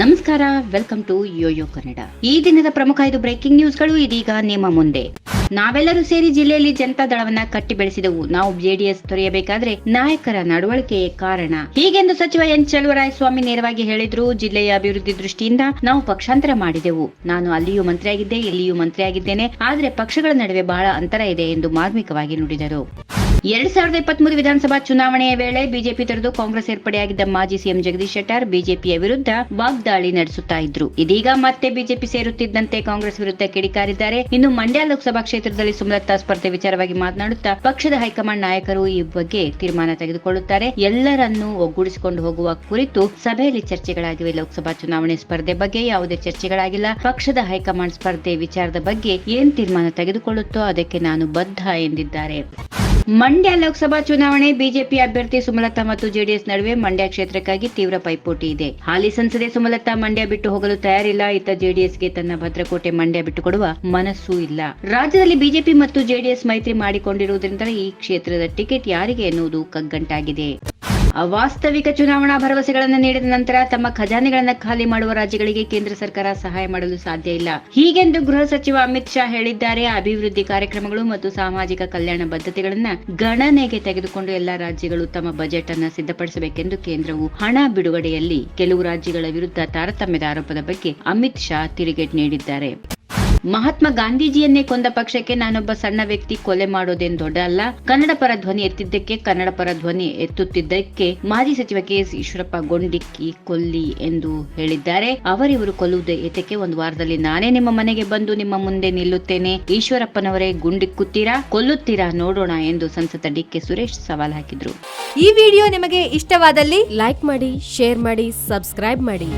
ನಮಸ್ಕಾರ welcome to Yoyo Kannada ಈ ದಿನದ ಪ್ರಮುಖ ಐದು ಬ್ರೇಕಿಂಗ್ ನ್ಯೂಸ್ಗಳು ಇದೀಗ ನಿಮ್ಮ ಮುಂದೆ. ನಾವೆಲ್ಲರೂ ಸೇರಿ ಜಿಲ್ಲೆಯಲ್ಲಿ ಜನತಾ ದಳವನ್ನ ಕಟ್ಟಿ ಬೆಳೆಸಿದೆವು. ನಾವು ಜೆಡಿಎಸ್ ತೊರೆಯಬೇಕಾದ್ರೆ ನಾಯಕರ ನಡವಳಿಕೆಯೇ ಕಾರಣ. ಹೀಗೆಂದು ಸಚಿವ ಎನ್ ಚಲುವರಾಯಸ್ವಾಮಿ ನೇರವಾಗಿ ಹೇಳಿದ್ರು, ಜಿಲ್ಲೆಯ ಅಭಿವೃದ್ಧಿ ದೃಷ್ಟಿಯಿಂದ ನಾವು ಪಕ್ಷಾಂತರ ಮಾಡಿದೆವು. ನಾನು ಅಲ್ಲಿಯೂ ಮಂತ್ರಿಯಾಗಿದ್ದೆ, ಇಲ್ಲಿಯೂ ಮಂತ್ರಿಯಾಗಿದ್ದೇನೆ. ಆದರೆ ಪಕ್ಷಗಳ ನಡುವೆ ಬಹಳ ಅಂತರ ಇದೆ ಎಂದು ಮಾರ್ಮಿಕವಾಗಿ ನುಡಿದರು. ಎರಡ್ ಸಾವಿರದ ಇಪ್ಪತ್ಮೂರು ವಿಧಾನಸಭಾ ಚುನಾವಣೆಯ ವೇಳೆ ಬಿಜೆಪಿ ತೊರೆದು ಕಾಂಗ್ರೆಸ್ ಸೇರ್ಪಡೆಯಾಗಿದ್ದ ಮಾಜಿ ಸಿಎಂ ಜಗದೀಶ್ ಶೆಟ್ಟರ್ ಬಿಜೆಪಿಯ ವಿರುದ್ಧ ವಾಗ್ದಾಳಿ ನಡೆಸುತ್ತಾ ಇದ್ರು. ಇದೀಗ ಮತ್ತೆ ಬಿಜೆಪಿ ಸೇರುತ್ತಿದ್ದಂತೆ ಕಾಂಗ್ರೆಸ್ ವಿರುದ್ಧ ಕಿಡಿಕಾರಿದ್ದಾರೆ ಇನ್ನು ಮಂಡ್ಯ ಲೋಕಸಭಾ ಕ್ಷೇತ್ರದಲ್ಲಿ ಸುಮಲತಾ ಸ್ಪರ್ಧೆ ವಿಚಾರವಾಗಿ ಮಾತನಾಡುತ್ತಾ ಪಕ್ಷದ ಹೈಕಮಾಂಡ್ ನಾಯಕರು ಈ ಬಗ್ಗೆ ತೀರ್ಮಾನ ತೆಗೆದುಕೊಳ್ಳುತ್ತಾರೆ. ಎಲ್ಲರನ್ನೂ ಒಗ್ಗೂಡಿಸಿಕೊಂಡು ಹೋಗುವ ಕುರಿತು ಸಭೆಯಲ್ಲಿ ಚರ್ಚೆಗಳಾಗಿವೆ. ಲೋಕಸಭಾ ಚುನಾವಣೆ ಸ್ಪರ್ಧೆ ಬಗ್ಗೆ ಯಾವುದೇ ಚರ್ಚೆಗಳಾಗಿಲ್ಲ. ಪಕ್ಷದ ಹೈಕಮಾಂಡ್ ಸ್ಪರ್ಧೆ ವಿಚಾರದ ಬಗ್ಗೆ ಏನ್ ತೀರ್ಮಾನ ತೆಗೆದುಕೊಳ್ಳುತ್ತೋ ಅದಕ್ಕೆ ನಾನು ಬದ್ಧ ಎಂದಿದ್ದಾರೆ. ಮಂಡ್ಯ ಲೋಕಸಭಾ ಚುನಾವಣೆ, ಬಿಜೆಪಿ ಅಭ್ಯರ್ಥಿ ಸುಮಲತಾ ಮತ್ತು ಜೆಡಿಎಸ್ ನಡುವೆ ಮಂಡ್ಯ ಕ್ಷೇತ್ರಕ್ಕಾಗಿ ತೀವ್ರ ಪೈಪೋಟಿ ಇದೆ. ಹಾಲಿ ಸಂಸದೆ ಸುಮಲತಾ ಮಂಡ್ಯ ಬಿಟ್ಟು ಹೋಗಲು ತಯಾರಿಲ್ಲ. ಇತ್ತ ಜೆಡಿಎಸ್ಗೆ ತನ್ನ ಭದ್ರಕೋಟೆ ಮಂಡ್ಯ ಬಿಟ್ಟುಕೊಡುವ ಮನಸ್ಸೂ ಇಲ್ಲ. ರಾಜ್ಯದಲ್ಲಿ ಬಿಜೆಪಿ ಮತ್ತು ಜೆಡಿಎಸ್ ಮೈತ್ರಿ ಮಾಡಿಕೊಂಡಿರುವುದರಿಂದ ಈ ಕ್ಷೇತ್ರದ ಟಿಕೆಟ್ ಯಾರಿಗೆ ಎನ್ನುವುದು ಕಗ್ಗಂಟಾಗಿದೆ. ಅವಾಸ್ತವಿಕ ಚುನಾವಣಾ ಭರವಸೆಗಳನ್ನು ನೀಡಿದ ನಂತರ ತಮ್ಮ ಖಜಾನೆಗಳನ್ನು ಖಾಲಿ ಮಾಡುವ ರಾಜ್ಯಗಳಿಗೆ ಕೇಂದ್ರ ಸರ್ಕಾರ ಸಹಾಯ ಮಾಡಲು ಸಾಧ್ಯ ಇಲ್ಲ. ಹೀಗೆಂದು ಗೃಹ ಸಚಿವ ಅಮಿತ್ ಶಾ ಹೇಳಿದ್ದಾರೆ. ಅಭಿವೃದ್ಧಿ ಕಾರ್ಯಕ್ರಮಗಳು ಮತ್ತು ಸಾಮಾಜಿಕ ಕಲ್ಯಾಣ ಬದ್ಧತೆಗಳನ್ನ ಗಣನೆಗೆ ತೆಗೆದುಕೊಂಡು ಎಲ್ಲಾ ರಾಜ್ಯಗಳು ತಮ್ಮ ಬಜೆಟ್ ಅನ್ನು ಸಿದ್ಧಪಡಿಸಬೇಕೆಂದು ಕೇಂದ್ರವು ಹಣ ಬಿಡುಗಡೆಯಲ್ಲಿ ಕೆಲವು ರಾಜ್ಯಗಳ ವಿರುದ್ಧ ತಾರತಮ್ಯದ ಆರೋಪದ ಬಗ್ಗೆ ಅಮಿತ್ ಶಾ ತಿರುಗೇಟ್ ನೀಡಿದ್ದಾರೆ. ಮಹಾತ್ಮ ಗಾಂಧೀಜಿಯನ್ನೇ ಕೊಂದ ಪಕ್ಷಕ್ಕೆ ನಾನೊಬ್ಬ ಸಣ್ಣ ವ್ಯಕ್ತಿ ಕೊಲೆ ಮಾಡೋದೇನ್ ದೊಡ್ಡ ಅಲ್ಲ. ಕನ್ನಡ ಪರ ಧ್ವನಿ ಎತ್ತಿದ್ದಕ್ಕೆ, ಕನ್ನಡ ಪರ ಧ್ವನಿ ಎತ್ತುತ್ತಿದ್ದಕ್ಕೆ ಮಾಜಿ ಸಚಿವ ಕೆ ಎಸ್ ಈಶ್ವರಪ್ಪ ಗೊಂಡಿಕ್ಕಿ ಕೊಲ್ಲಿ ಎಂದು ಹೇಳಿದ್ದಾರೆ. ಅವರಿವರು ಕೊಲ್ಲುವುದೇ ಏತಕ್ಕೆ ಒಂದು ವಾರದಲ್ಲಿ ನಾನೇ ನಿಮ್ಮ ಮನೆಗೆ ಬಂದು ನಿಮ್ಮ ಮುಂದೆ ನಿಲ್ಲುತ್ತೇನೆ. ಈಶ್ವರಪ್ಪನವರೇ ಗುಂಡಿಕ್ಕುತ್ತೀರಾ, ಕೊಲ್ಲುತ್ತೀರಾ ನೋಡೋಣ ಎಂದು ಸಂಸದ ಡಿಕೆ ಸುರೇಶ್ ಸವಾಲ್ ಹಾಕಿದ್ರು. ಈ ವಿಡಿಯೋ ನಿಮಗೆ ಇಷ್ಟವಾದಲ್ಲಿ ಲೈಕ್ ಮಾಡಿ, ಶೇರ್ ಮಾಡಿ, ಸಬ್ಸ್ಕ್ರೈಬ್ ಮಾಡಿ.